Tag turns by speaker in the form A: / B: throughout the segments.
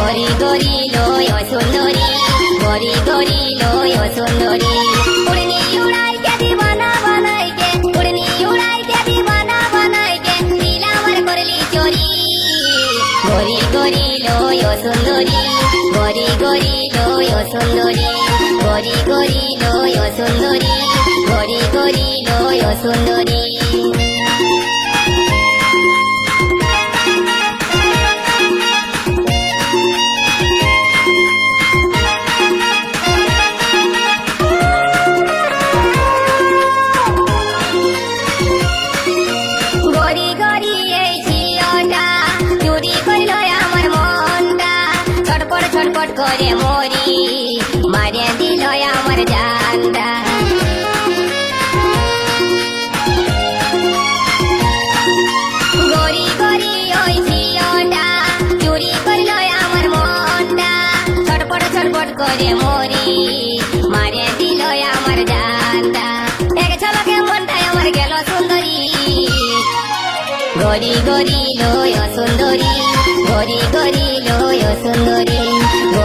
A: গরি গরি লয় সুন্দরী, গরি গরি লয় সুন্দরী। উড়নি উড়াই কে দিবানা বানাই কে উড়নি উড়াই কে দিবানা বানাই কে নীলাবার সুন্দরী, গরি গরি লয় সুন্দরী, গরি গরি লয় সুন্দরী, গরি গরি লয় সুন্দরী। ছটপট মরি মারে দিল আমার জানটা গরি গরি ওই ঝিওটা চুরি করল আমার মনটা ছটপট ছটপট করে মরি মারে দিল আমার জানটা এক ঝলকে মনটাই আমার গেল সুন্দরী গরি গরি লয় সুন্দরী গরি গরি লয় সুন্দরী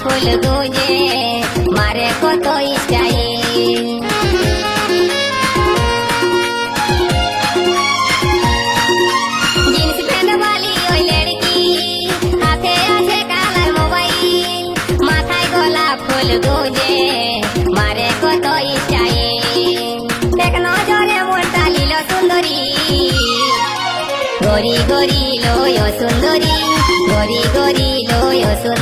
A: ফুল গুঁজে মারে কত স্টাইল। গরি গরি লয় সুন্দরী গরি গরি লয় সুন্দরী।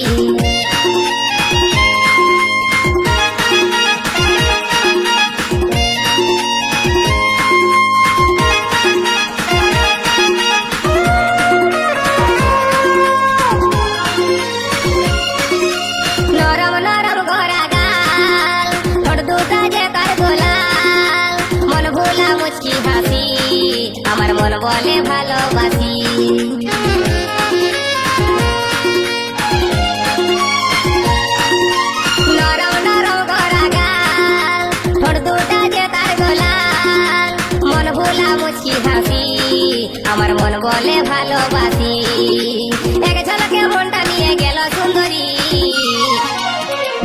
A: ভোলা, মুচকি হাসি, আমার মন বলে ভালোবাসি। এক ঝলকে মনটা নিয়ে গেল সুন্দরী।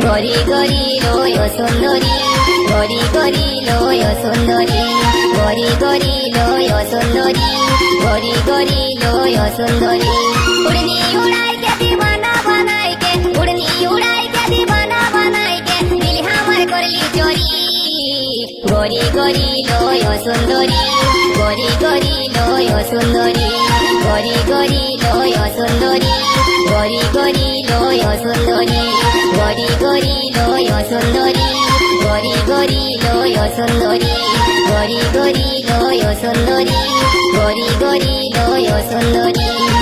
A: গরি গরি লয় সুন্দরী গরি গরি লয় সুন্দরী। গরি গরি লয় সুন্দরী গরি গরি লয় সুন্দরী। উড়নি উড়াই কে দিবানা বানাই কে, উড়নি উড়াই কে দিবানা বানাই কে দিল আমার করলি চোরি গরি গরি লয় সুন্দরী গরি গরি লয় সুন্দরী গরি গরি লয় সুন্দরী গরি গরি লয় সুন্দরী গরি গরি লয় সুন্দরী গরি গরি লয় সুন্দরী। গরি গরি লয় সুন্দরী গরি গরি লয় সুন্দরী।